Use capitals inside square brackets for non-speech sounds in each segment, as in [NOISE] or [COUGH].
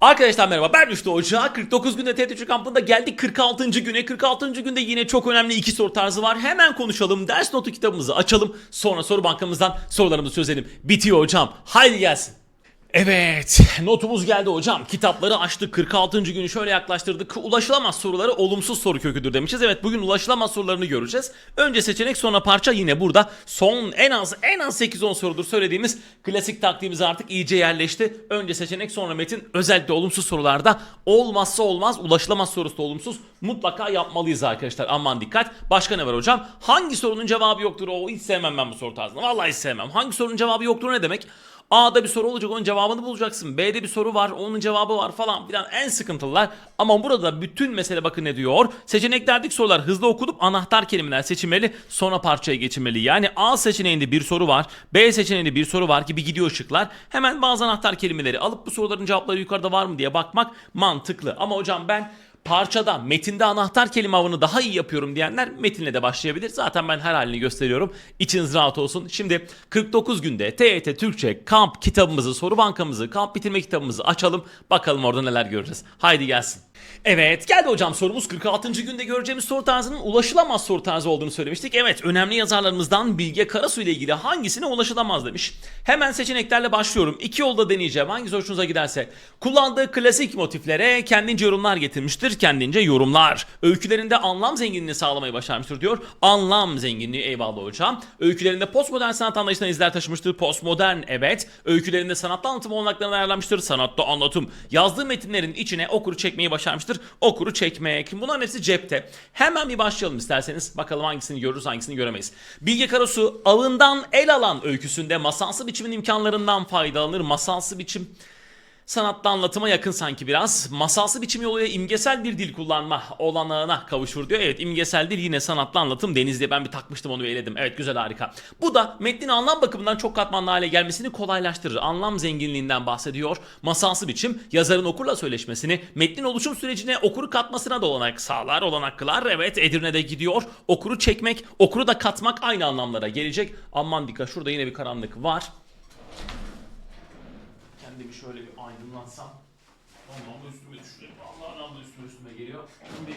Arkadaşlar merhaba ben Rüştü Hoca. 49 günde TET kampında geldik 46. güne. 46. günde yine çok önemli iki soru tarzı var. Hemen konuşalım. Ders notu kitabımızı açalım. Sonra soru bankamızdan sorularımızı çözelim. Bitiyor hocam. Haydi gelsin. Evet notumuz geldi hocam. Kitapları açtık 46. günü şöyle yaklaştırdık. Ulaşılamaz soruları olumsuz soru köküdür demişiz. Evet bugün ulaşılamaz sorularını göreceğiz. Önce seçenek sonra parça yine burada. Son en az en az 8-10 sorudur söylediğimiz klasik taktiğimiz artık iyice yerleşti. Önce seçenek sonra metin özellikle olumsuz sorularda olmazsa olmaz ulaşılamaz sorusu da olumsuz mutlaka yapmalıyız arkadaşlar. Aman dikkat. Başka ne var hocam? Hangi sorunun cevabı yoktur? O hiç sevmem ben bu soru tarzını. Vallahi hiç sevmem. Hangi sorunun cevabı yoktur ne demek? A'da bir soru olacak onun cevabını bulacaksın. B'de bir soru var onun cevabı var falan filan en sıkıntılılar. Ama burada bütün mesele bakın ne diyor. Seçeneklerdeki sorular hızlı okulup anahtar kelimeler seçilmeli sonra parçaya geçilmeli. Yani A seçeneğinde bir soru var. B seçeneğinde bir soru var gibi gidiyor ışıklar. Hemen bazı anahtar kelimeleri alıp bu soruların cevapları yukarıda var mı diye bakmak mantıklı. Ama hocam ben parçada, metinde anahtar kelime avını daha iyi yapıyorum diyenler metinle de başlayabilir. Zaten ben her halini gösteriyorum. İçiniz rahat olsun. Şimdi 49 günde TYT Türkçe kamp kitabımızı, soru bankamızı, kamp bitirme kitabımızı açalım. Bakalım orada neler göreceğiz. Haydi gelsin. Evet geldi hocam sorumuz 46. günde göreceğimiz soru tarzının ulaşılamaz soru tarzı olduğunu söylemiştik. Evet önemli yazarlarımızdan Bilge Karasu ile ilgili hangisine ulaşılamaz demiş. Hemen seçeneklerle başlıyorum. İki yolda deneyeceğim. Hangisi hoşunuza giderse. Kullandığı klasik motiflere kendince yorumlar getirmiştir. Kendince yorumlar. Öykülerinde anlam zenginliğini sağlamayı başarmıştır diyor. Anlam zenginliği eyvallah hocam. Öykülerinde postmodern sanat anlayışına izler taşımıştır. Postmodern evet. Öykülerinde sanatta anlatım olanaklarını ayarlamıştır. Sanatta anlatım. Yazdığı metinlerin içine okuru çekmeyi başarmıştır. Okuru çekmek. Bunların hepsi cepte. Hemen bir başlayalım isterseniz. Bakalım hangisini görürüz hangisini göremeyiz. Bilge Karasu avından el alan öyküsünde masalsı biçimin imkanlarından faydalanır. Masalsı biçim Sanatta anlatıma yakın sanki biraz. Masalsı biçim yoluyla imgesel bir dil kullanma olanağına kavuşur diyor. Evet imgesel dil yine sanatlı anlatım. Denizli'ye ben bir takmıştım onu eledim. Evet güzel harika. Bu da metnin anlam bakımından çok katmanlı hale gelmesini kolaylaştırır. Anlam zenginliğinden bahsediyor. Masalsı biçim yazarın okurla söyleşmesini, metnin oluşum sürecine okuru katmasına da olanak sağlar, olanak kılar. Evet Edirne'de gidiyor. Okuru çekmek, okuru da katmak aynı anlamlara gelecek. Aman dikkat şurada yine bir karanlık var kendimi şöyle bir aydınlatsam. Ondan da üstüme düşüyor. Allah'ın da üstüme üstüme geliyor. Şimdi...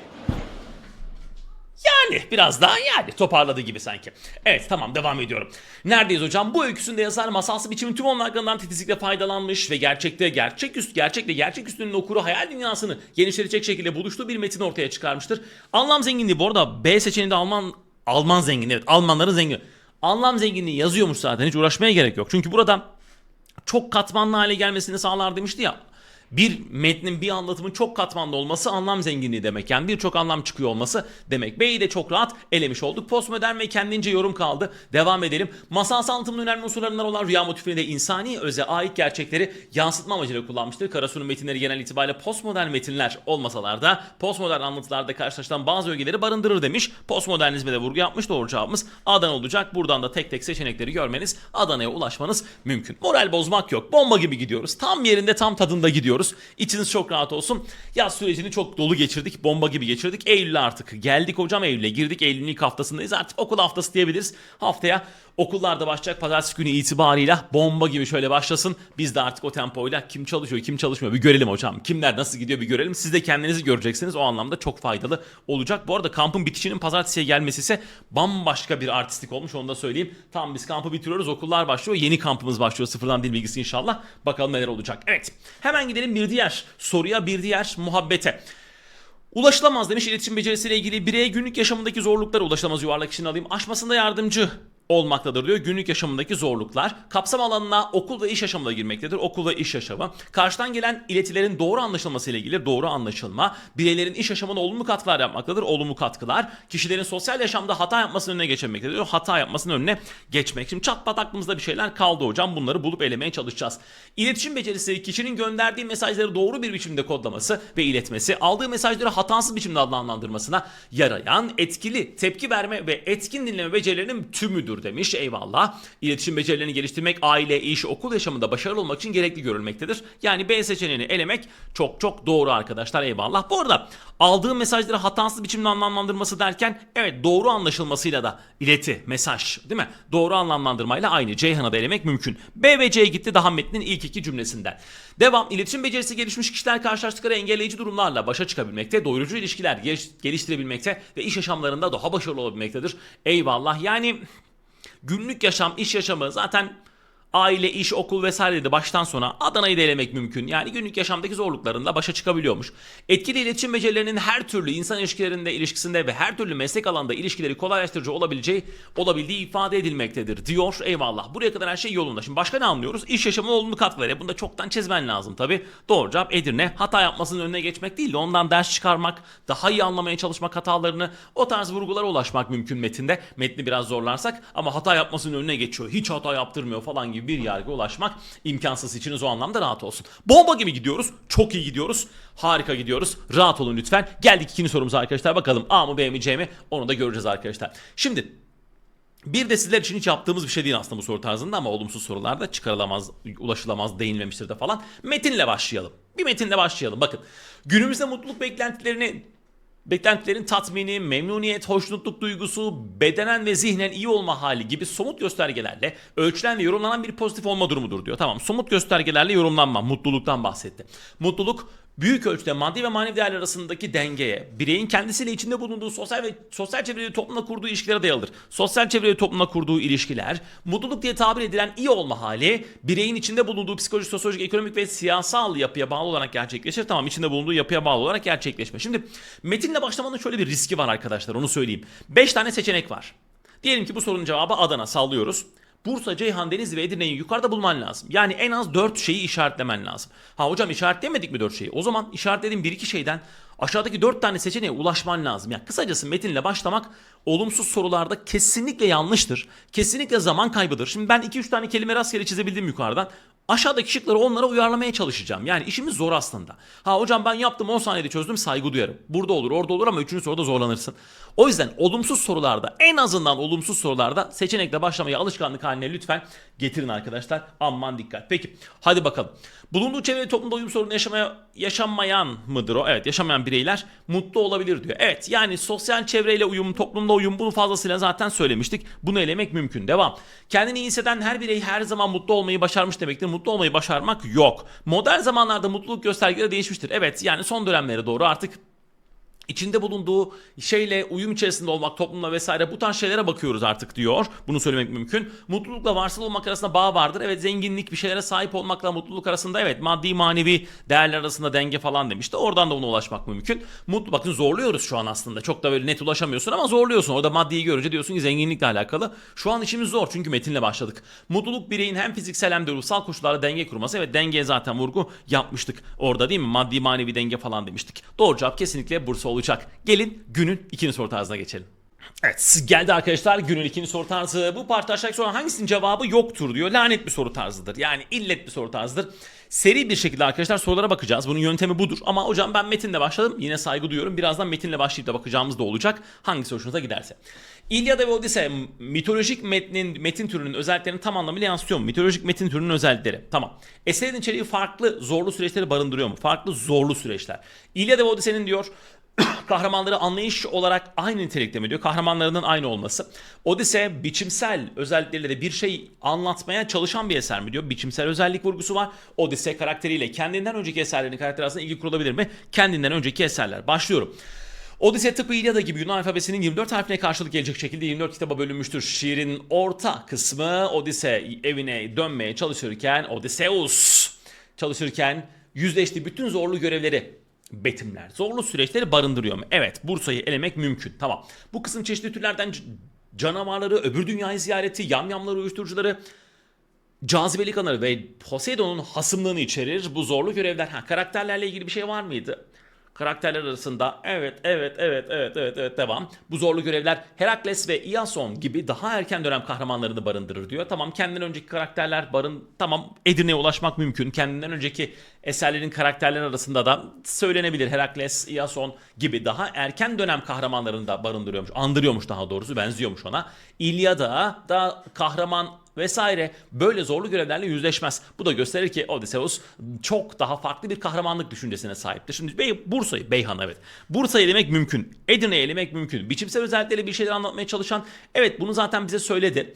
Yani biraz daha yani toparladı gibi sanki. Evet tamam devam ediyorum. Neredeyiz hocam? Bu öyküsünde yazar masalsı biçimin tüm onlardan titizlikle faydalanmış ve gerçekte gerçek üst gerçekle gerçek üstünün okuru hayal dünyasını genişletecek şekilde buluştuğu bir metin ortaya çıkarmıştır. Anlam zenginliği bu arada B seçeneğinde Alman Alman zengini evet Almanların zengini. Anlam zenginliği yazıyormuş zaten hiç uğraşmaya gerek yok. Çünkü burada çok katmanlı hale gelmesini sağlar demişti ya. Bir metnin bir anlatımın çok katmanlı olması anlam zenginliği demek. Yani birçok anlam çıkıyor olması demek. B'yi de çok rahat elemiş olduk. Postmodern ve kendince yorum kaldı. Devam edelim. Masal anlatımının önemli unsurlarından olan rüya motifini de insani öze ait gerçekleri yansıtma amacıyla kullanmıştır. Karasu'nun metinleri genel itibariyle postmodern metinler olmasalar da postmodern anlatılarda karşılaşılan bazı ögeleri barındırır demiş. Postmodernizme de vurgu yapmış. Doğru cevabımız Adana olacak. Buradan da tek tek seçenekleri görmeniz, Adana'ya ulaşmanız mümkün. Moral bozmak yok. Bomba gibi gidiyoruz. Tam yerinde tam tadında gidiyoruz. İçiniz çok rahat olsun. Yaz sürecini çok dolu geçirdik. Bomba gibi geçirdik. Eylül'e artık geldik hocam Eylül'e girdik. Eylül'ün ilk haftasındayız. Artık okul haftası diyebiliriz. Haftaya okullar da başlayacak. Pazartesi günü itibarıyla bomba gibi şöyle başlasın. Biz de artık o tempoyla kim çalışıyor kim çalışmıyor bir görelim hocam. Kimler nasıl gidiyor bir görelim. Siz de kendinizi göreceksiniz. O anlamda çok faydalı olacak. Bu arada kampın bitişinin pazartesiye gelmesi ise bambaşka bir artistlik olmuş onu da söyleyeyim. Tam biz kampı bitiriyoruz. Okullar başlıyor. Yeni kampımız başlıyor. Sıfırdan dil bilgisi inşallah. Bakalım neler olacak. Evet. Hemen gidelim bir diğer soruya bir diğer muhabbete. Ulaşılamaz demiş iletişim becerisiyle ilgili bireye günlük yaşamındaki zorluklara ulaşılamaz yuvarlak işini alayım. Aşmasında yardımcı olmaktadır diyor. Günlük yaşamındaki zorluklar kapsam alanına okul ve iş yaşamına girmektedir. Okul ve iş yaşamı. Karşıdan gelen iletilerin doğru anlaşılması ile ilgili doğru anlaşılma. Bireylerin iş yaşamına olumlu katkılar yapmaktadır. Olumlu katkılar. Kişilerin sosyal yaşamda hata yapmasının önüne geçemektedir. diyor. Hata yapmasının önüne geçmek. Şimdi çat pat aklımızda bir şeyler kaldı hocam. Bunları bulup elemeye çalışacağız. İletişim becerisi kişinin gönderdiği mesajları doğru bir biçimde kodlaması ve iletmesi, aldığı mesajları hatasız biçimde adlandırmasına yarayan etkili tepki verme ve etkin dinleme becerilerinin tümüdür demiş. Eyvallah. İletişim becerilerini geliştirmek aile, iş, okul yaşamında başarılı olmak için gerekli görülmektedir. Yani B seçeneğini elemek çok çok doğru arkadaşlar. Eyvallah. Bu arada aldığım mesajları hatasız biçimde anlamlandırması derken evet doğru anlaşılmasıyla da ileti, mesaj değil mi? Doğru anlamlandırmayla aynı. Ceyhan'ı da elemek mümkün. B ve C gitti daha metnin ilk iki cümlesinden. Devam. İletişim becerisi gelişmiş kişiler karşılaştıkları engelleyici durumlarla başa çıkabilmekte, doyurucu ilişkiler geliş- geliştirebilmekte ve iş yaşamlarında daha başarılı olabilmektedir. Eyvallah. Yani günlük yaşam, iş yaşamı zaten aile, iş, okul vesaire de baştan sona Adana'yı da mümkün. Yani günlük yaşamdaki zorluklarında başa çıkabiliyormuş. Etkili iletişim becerilerinin her türlü insan ilişkilerinde, ilişkisinde ve her türlü meslek alanda ilişkileri kolaylaştırıcı olabileceği, olabildiği ifade edilmektedir diyor. Eyvallah. Buraya kadar her şey yolunda. Şimdi başka ne anlıyoruz? İş yaşamına olumlu katkıları. Bunu da çoktan çizmen lazım tabi. Doğru cevap Edirne. Hata yapmasının önüne geçmek değil de ondan ders çıkarmak, daha iyi anlamaya çalışmak hatalarını, o tarz vurgulara ulaşmak mümkün metinde. Metni biraz zorlarsak ama hata yapmasının önüne geçiyor. Hiç hata yaptırmıyor falan gibi bir yargıya ulaşmak imkansız içiniz o anlamda rahat olsun. Bomba gibi gidiyoruz. Çok iyi gidiyoruz. Harika gidiyoruz. Rahat olun lütfen. Geldik ikinci sorumuza arkadaşlar. Bakalım A mı B mi C mi? Onu da göreceğiz arkadaşlar. Şimdi bir de sizler için hiç yaptığımız bir şey değil aslında bu soru tarzında ama olumsuz sorularda çıkarılamaz, ulaşılamaz, değinmemiştir de falan. Metinle başlayalım. Bir metinle başlayalım. Bakın günümüzde mutluluk beklentilerini Beklentilerin tatmini, memnuniyet, hoşnutluk duygusu, bedenen ve zihnen iyi olma hali gibi somut göstergelerle ölçülen ve yorumlanan bir pozitif olma durumudur diyor. Tamam somut göstergelerle yorumlanma, mutluluktan bahsetti. Mutluluk büyük ölçüde maddi ve manevi değerler arasındaki dengeye, bireyin kendisiyle içinde bulunduğu sosyal ve sosyal çevreli toplumla kurduğu ilişkilere dayalıdır. Sosyal çevreli toplumla kurduğu ilişkiler, mutluluk diye tabir edilen iyi olma hali, bireyin içinde bulunduğu psikolojik, sosyolojik, ekonomik ve siyasal yapıya bağlı olarak gerçekleşir. Tamam içinde bulunduğu yapıya bağlı olarak gerçekleşme. Şimdi metinle başlamanın şöyle bir riski var arkadaşlar onu söyleyeyim. 5 tane seçenek var. Diyelim ki bu sorunun cevabı Adana sallıyoruz. Bursa, Ceyhan, Denizli ve Edirne'yi yukarıda bulman lazım. Yani en az 4 şeyi işaretlemen lazım. Ha hocam işaretleyemedik mi 4 şeyi? O zaman işaretlediğim 1-2 şeyden aşağıdaki 4 tane seçeneğe ulaşman lazım. Yani kısacası metinle başlamak olumsuz sorularda kesinlikle yanlıştır. Kesinlikle zaman kaybıdır. Şimdi ben 2-3 tane kelime rastgele çizebildim yukarıdan. Aşağıdaki şıkları onlara uyarlamaya çalışacağım. Yani işimiz zor aslında. Ha hocam ben yaptım 10 saniyede çözdüm saygı duyarım. Burada olur orada olur ama 3. soruda zorlanırsın. O yüzden olumsuz sorularda en azından olumsuz sorularda seçenekle başlamayı alışkanlık haline lütfen getirin arkadaşlar. Aman dikkat. Peki hadi bakalım. Bulunduğu çevre toplumda uyum sorunu yaşamaya, yaşamayan mıdır o? Evet yaşamayan bireyler mutlu olabilir diyor. Evet yani sosyal çevreyle uyum, toplumda uyum bunu fazlasıyla zaten söylemiştik. Bunu elemek mümkün. Devam. Kendini iyi hisseden her birey her zaman mutlu olmayı başarmış demektir. Mutlu olmayı başarmak yok. Modern zamanlarda mutluluk göstergeleri değişmiştir. Evet yani son dönemlere doğru artık içinde bulunduğu şeyle uyum içerisinde olmak, toplumla vesaire bu tarz şeylere bakıyoruz artık diyor. Bunu söylemek mümkün. Mutlulukla varsıl olmak arasında bağ vardır. Evet zenginlik bir şeylere sahip olmakla mutluluk arasında evet maddi manevi değerler arasında denge falan demişti. Oradan da ona ulaşmak mümkün. Mutlu bakın zorluyoruz şu an aslında. Çok da böyle net ulaşamıyorsun ama zorluyorsun. Orada maddiyi görünce diyorsun ki zenginlikle alakalı. Şu an işimiz zor çünkü metinle başladık. Mutluluk bireyin hem fiziksel hem de ruhsal koşullarda denge kurması. Evet dengeye zaten vurgu yapmıştık. Orada değil mi? Maddi manevi denge falan demiştik. Doğru cevap kesinlikle Bursa olacak. Gelin günün ikinci soru tarzına geçelim. Evet geldi arkadaşlar günün ikinci soru tarzı. Bu parti aşağıdaki soruların hangisinin cevabı yoktur diyor. Lanet bir soru tarzıdır. Yani illet bir soru tarzıdır. Seri bir şekilde arkadaşlar sorulara bakacağız. Bunun yöntemi budur. Ama hocam ben metinle başladım. Yine saygı duyuyorum. Birazdan metinle başlayıp da bakacağımız da olacak. Hangisi hoşunuza giderse. İlyada ve Odise mitolojik metnin metin türünün özelliklerini tam anlamıyla yansıtıyor mu? Mitolojik metin türünün özellikleri. Tamam. Eserin içeriği farklı zorlu süreçleri barındırıyor mu? Farklı zorlu süreçler. İlyada ve Odise'nin diyor [COUGHS] kahramanları anlayış olarak aynı nitelikte mi diyor? Kahramanlarının aynı olması. Odise biçimsel özellikleriyle de bir şey anlatmaya çalışan bir eser mi diyor? Biçimsel özellik vurgusu var. Odise karakteriyle kendinden önceki eserlerin karakteri arasında ilgi kurulabilir mi? Kendinden önceki eserler. Başlıyorum. Odise tıpkı İlyada gibi Yunan alfabesinin 24 harfine karşılık gelecek şekilde 24 kitaba bölünmüştür. Şiirin orta kısmı Odise evine dönmeye çalışırken Odysseus çalışırken yüzleştiği bütün zorlu görevleri betimler. Zorlu süreçleri barındırıyor mu? Evet Bursa'yı elemek mümkün. Tamam. Bu kısım çeşitli türlerden canavarları, öbür dünyayı ziyareti, yamyamları, uyuşturucuları, cazibelik anları ve Poseidon'un hasımlığını içerir. Bu zorlu görevler. Ha, karakterlerle ilgili bir şey var mıydı? Karakterler arasında evet evet evet evet evet evet devam. Bu zorlu görevler Herakles ve Iason gibi daha erken dönem kahramanlarını barındırır diyor. Tamam kendinden önceki karakterler barın tamam Edirne'ye ulaşmak mümkün. Kendinden önceki eserlerin karakterler arasında da söylenebilir. Herakles, Iason gibi daha erken dönem kahramanlarını da barındırıyormuş. Andırıyormuş daha doğrusu benziyormuş ona. İlyada da kahraman vesaire böyle zorlu görevlerle yüzleşmez. Bu da gösterir ki Odysseus çok daha farklı bir kahramanlık düşüncesine sahiptir. Şimdi Bey, Bursa'yı, Beyhan evet. Bursa'yı elemek mümkün. Edirne'yi elemek mümkün. Biçimsel özellikleri bir şeyler anlatmaya çalışan evet bunu zaten bize söyledi.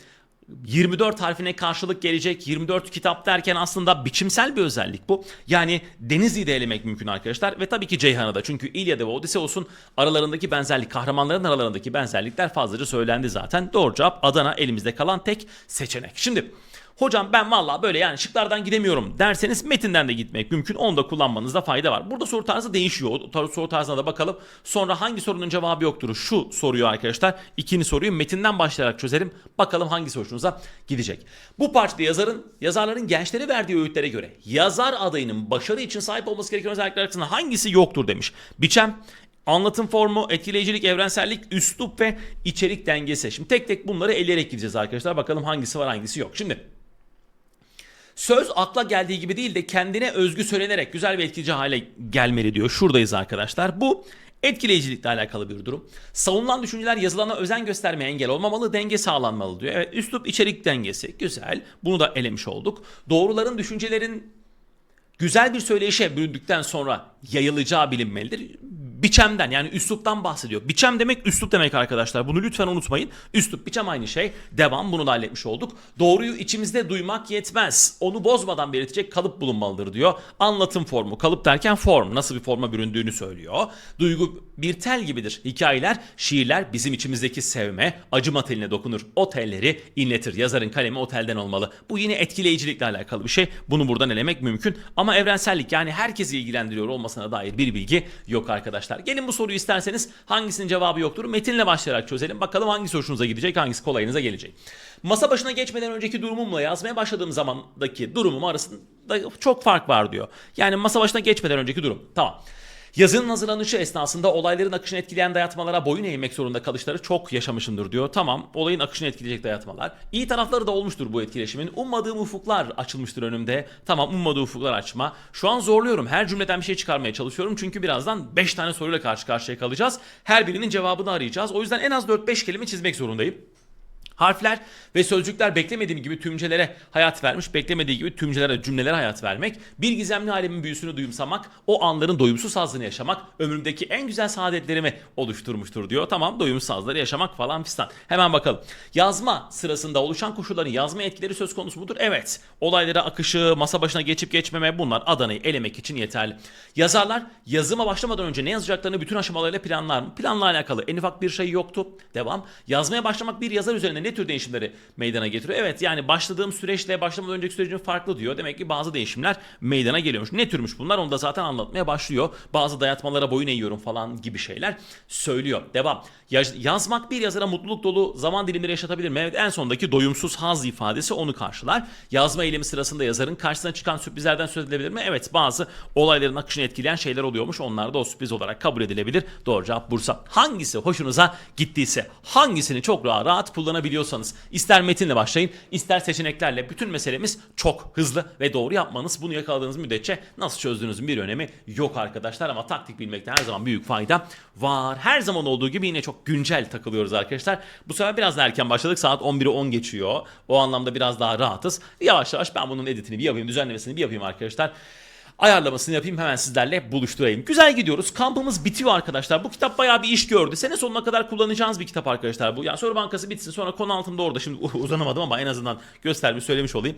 24 harfine karşılık gelecek 24 kitap derken aslında biçimsel bir özellik bu. Yani Denizli'yi de elemek mümkün arkadaşlar ve tabii ki Ceyhan'ı da. Çünkü İlyada ve Odysseus'un aralarındaki benzerlik, kahramanların aralarındaki benzerlikler fazlaca söylendi zaten. Doğru cevap Adana elimizde kalan tek seçenek. Şimdi Hocam ben valla böyle yani şıklardan gidemiyorum derseniz metinden de gitmek mümkün. Onu da kullanmanızda fayda var. Burada soru tarzı değişiyor. O soru tarzına da bakalım. Sonra hangi sorunun cevabı yoktur? Şu soruyu arkadaşlar. İkinci soruyu metinden başlayarak çözelim. Bakalım hangisi hoşunuza gidecek. Bu parçada yazarın, yazarların gençlere verdiği öğütlere göre yazar adayının başarı için sahip olması gereken özellikler arasında hangisi yoktur demiş. Biçem, Anlatım formu, etkileyicilik, evrensellik, üslup ve içerik dengesi. Şimdi tek tek bunları eleyerek gideceğiz arkadaşlar. Bakalım hangisi var hangisi yok. Şimdi Söz akla geldiği gibi değil de kendine özgü söylenerek güzel ve etkileyici hale gelmeli diyor. Şuradayız arkadaşlar. Bu etkileyicilikle alakalı bir durum. Savunulan düşünceler yazılana özen göstermeye engel olmamalı, denge sağlanmalı diyor. Evet, üslup içerik dengesi güzel. Bunu da elemiş olduk. Doğruların, düşüncelerin güzel bir söyleyişe büründükten sonra yayılacağı bilinmelidir. Biçemden yani üsluptan bahsediyor. Biçem demek üslup demek arkadaşlar. Bunu lütfen unutmayın. Üslup, biçem aynı şey. Devam bunu da halletmiş olduk. Doğruyu içimizde duymak yetmez. Onu bozmadan belirtecek kalıp bulunmalıdır diyor. Anlatım formu. Kalıp derken form. Nasıl bir forma büründüğünü söylüyor. Duygu bir tel gibidir. Hikayeler, şiirler bizim içimizdeki sevme, acıma teline dokunur. O telleri inletir. Yazarın kalemi o telden olmalı. Bu yine etkileyicilikle alakalı bir şey. Bunu buradan elemek mümkün. Ama evrensellik yani herkesi ilgilendiriyor olmasına dair bir bilgi yok arkadaşlar. Gelin bu soruyu isterseniz hangisinin cevabı yoktur? Metinle başlayarak çözelim. Bakalım hangisi hoşunuza gidecek, hangisi kolayınıza gelecek. Masa başına geçmeden önceki durumumla yazmaya başladığım zamandaki durumum arasında çok fark var diyor. Yani masa başına geçmeden önceki durum. Tamam. Yazının hazırlanışı esnasında olayların akışını etkileyen dayatmalara boyun eğmek zorunda kalışları çok yaşamışımdır diyor. Tamam olayın akışını etkileyecek dayatmalar. İyi tarafları da olmuştur bu etkileşimin. Ummadığım ufuklar açılmıştır önümde. Tamam ummadığı ufuklar açma. Şu an zorluyorum. Her cümleden bir şey çıkarmaya çalışıyorum. Çünkü birazdan 5 tane soruyla karşı karşıya kalacağız. Her birinin cevabını arayacağız. O yüzden en az 4-5 kelime çizmek zorundayım. Harfler ve sözcükler beklemediğim gibi tümcelere hayat vermiş, beklemediği gibi tümcelere, cümlelere hayat vermek, bir gizemli alemin büyüsünü duyumsamak, o anların doyumsuz hazını yaşamak, ömrümdeki en güzel saadetlerimi oluşturmuştur diyor. Tamam doyumsuz hazları yaşamak falan fistan. Hemen bakalım. Yazma sırasında oluşan koşulların yazma etkileri söz konusu mudur? Evet. Olaylara akışı, masa başına geçip geçmeme bunlar Adana'yı elemek için yeterli. Yazarlar yazıma başlamadan önce ne yazacaklarını bütün aşamalarıyla planlar mı? Planla alakalı en ufak bir şey yoktu. Devam. Yazmaya başlamak bir yazar üzerine ne tür değişimleri meydana getiriyor? Evet yani başladığım süreçle başlamadan önceki sürecin farklı diyor. Demek ki bazı değişimler meydana geliyormuş. Ne türmüş bunlar? Onu da zaten anlatmaya başlıyor. Bazı dayatmalara boyun eğiyorum falan gibi şeyler söylüyor. Devam. Yaz- yazmak bir yazara mutluluk dolu zaman dilimleri yaşatabilir mi? Evet en sondaki doyumsuz haz ifadesi onu karşılar. Yazma eylemi sırasında yazarın karşısına çıkan sürprizlerden söz edilebilir mi? Evet bazı olayların akışını etkileyen şeyler oluyormuş. Onlar da o sürpriz olarak kabul edilebilir. Doğru cevap Bursa. Hangisi hoşunuza gittiyse, hangisini çok rahat, rahat kullanabiliyorsanız ister metinle başlayın, ister seçeneklerle bütün meselemiz çok hızlı ve doğru yapmanız. Bunu yakaladığınız müddetçe nasıl çözdüğünüzün bir önemi yok arkadaşlar ama taktik bilmekte her zaman büyük fayda var. Her zaman olduğu gibi yine çok güncel takılıyoruz arkadaşlar. Bu sefer biraz da erken başladık. Saat 11'i 10 geçiyor. O anlamda biraz daha rahatız. Yavaş yavaş ben bunun editini bir yapayım, düzenlemesini bir yapayım arkadaşlar ayarlamasını yapayım hemen sizlerle buluşturayım. Güzel gidiyoruz. Kampımız bitiyor arkadaşlar. Bu kitap bayağı bir iş gördü. Sene sonuna kadar kullanacağınız bir kitap arkadaşlar bu. Yani soru bankası bitsin sonra konu altında orada. Şimdi uzanamadım ama en azından göstermiş söylemiş olayım.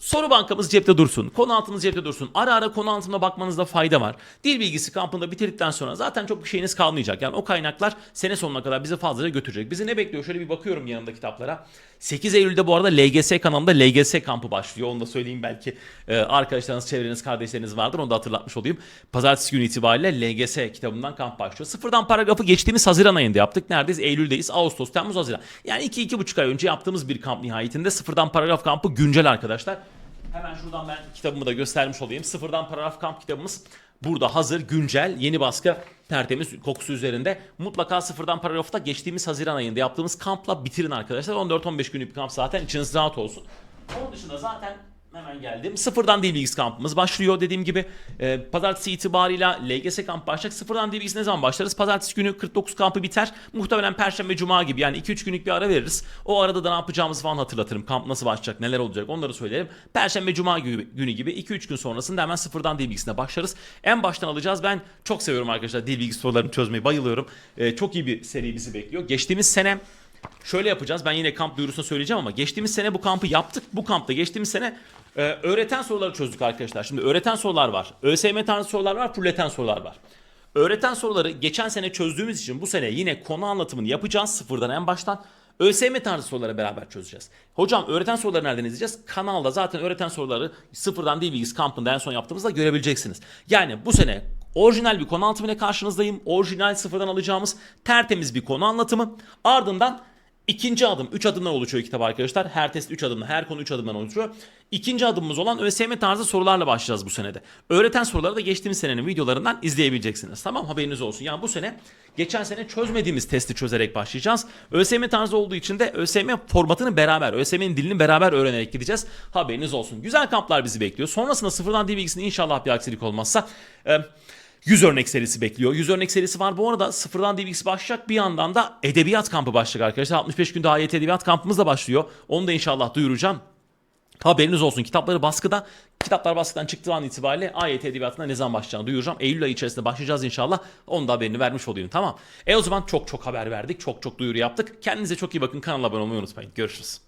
Soru bankamız cepte dursun. Konu altımız cepte dursun. Ara ara konu altına bakmanızda fayda var. Dil bilgisi kampında bitirdikten sonra zaten çok bir şeyiniz kalmayacak. Yani o kaynaklar sene sonuna kadar bizi fazlaca götürecek. Bizi ne bekliyor? Şöyle bir bakıyorum yanımda kitaplara. 8 Eylül'de bu arada LGS kanalında LGS kampı başlıyor. Onu da söyleyeyim belki e, arkadaşlarınız, çevreniz, kardeşleriniz vardır. Onu da hatırlatmış olayım. Pazartesi günü itibariyle LGS kitabından kamp başlıyor. Sıfırdan paragrafı geçtiğimiz Haziran ayında yaptık. Neredeyiz? Eylül'deyiz. Ağustos, Temmuz, Haziran. Yani 2-2,5 ay önce yaptığımız bir kamp nihayetinde sıfırdan paragraf kampı güncel arkadaşlar. Hemen şuradan ben kitabımı da göstermiş olayım. Sıfırdan paragraf kamp kitabımız burada hazır, güncel, yeni baskı tertemiz kokusu üzerinde. Mutlaka sıfırdan paragrafta geçtiğimiz Haziran ayında yaptığımız kampla bitirin arkadaşlar. 14-15 günlük bir kamp zaten içiniz rahat olsun. Onun dışında zaten hemen geldim. Sıfırdan bilgisi kampımız başlıyor dediğim gibi. E, pazartesi itibarıyla LGS kamp başlayacak. Sıfırdan bilgisi ne zaman başlarız? Pazartesi günü 49 kampı biter. Muhtemelen perşembe cuma gibi yani 2-3 günlük bir ara veririz. O arada da ne yapacağımızı falan hatırlatırım. Kamp nasıl başlayacak, neler olacak onları söylerim. Perşembe cuma günü gibi 2-3 gün sonrasında hemen sıfırdan bilgisine başlarız. En baştan alacağız. Ben çok seviyorum arkadaşlar bilgisi sorularını çözmeyi bayılıyorum. E, çok iyi bir seri bizi bekliyor. Geçtiğimiz sene Şöyle yapacağız. Ben yine kamp duyurusunu söyleyeceğim ama geçtiğimiz sene bu kampı yaptık. Bu kampta geçtiğimiz sene e, öğreten soruları çözdük arkadaşlar. Şimdi öğreten sorular var. ÖSYM tarzı sorular var. Fulleten sorular var. Öğreten soruları geçen sene çözdüğümüz için bu sene yine konu anlatımını yapacağız sıfırdan en baştan. ÖSYM tarzı soruları beraber çözeceğiz. Hocam öğreten soruları nereden izleyeceğiz? Kanalda zaten öğreten soruları sıfırdan dil bilgisi kampında en son yaptığımızda görebileceksiniz. Yani bu sene orijinal bir konu anlatımıyla karşınızdayım. Orijinal sıfırdan alacağımız tertemiz bir konu anlatımı. Ardından İkinci adım 3 adımdan oluşuyor kitap arkadaşlar. Her test 3 adımdan, her konu 3 adımdan oluşuyor. İkinci adımımız olan ÖSYM tarzı sorularla başlayacağız bu senede. Öğreten soruları da geçtiğimiz senenin videolarından izleyebileceksiniz. Tamam haberiniz olsun. Yani bu sene geçen sene çözmediğimiz testi çözerek başlayacağız. ÖSYM tarzı olduğu için de ÖSYM formatını beraber, ÖSYM'nin dilini beraber öğrenerek gideceğiz. Haberiniz olsun. Güzel kamplar bizi bekliyor. Sonrasında sıfırdan dil bilgisinde inşallah bir aksilik olmazsa... E, 100 örnek serisi bekliyor. 100 örnek serisi var. Bu arada sıfırdan DBX başlayacak. Bir yandan da edebiyat kampı başlayacak arkadaşlar. 65 günde AYT edebiyat kampımız da başlıyor. Onu da inşallah duyuracağım. Haberiniz olsun. Kitapları baskıda. Kitaplar baskıdan çıktığı an itibariyle AYT edebiyatına ne zaman başlayacağını duyuracağım. Eylül ayı içerisinde başlayacağız inşallah. Onu da haberini vermiş olayım tamam. E o zaman çok çok haber verdik. Çok çok duyuru yaptık. Kendinize çok iyi bakın. Kanala abone olmayı unutmayın. Görüşürüz.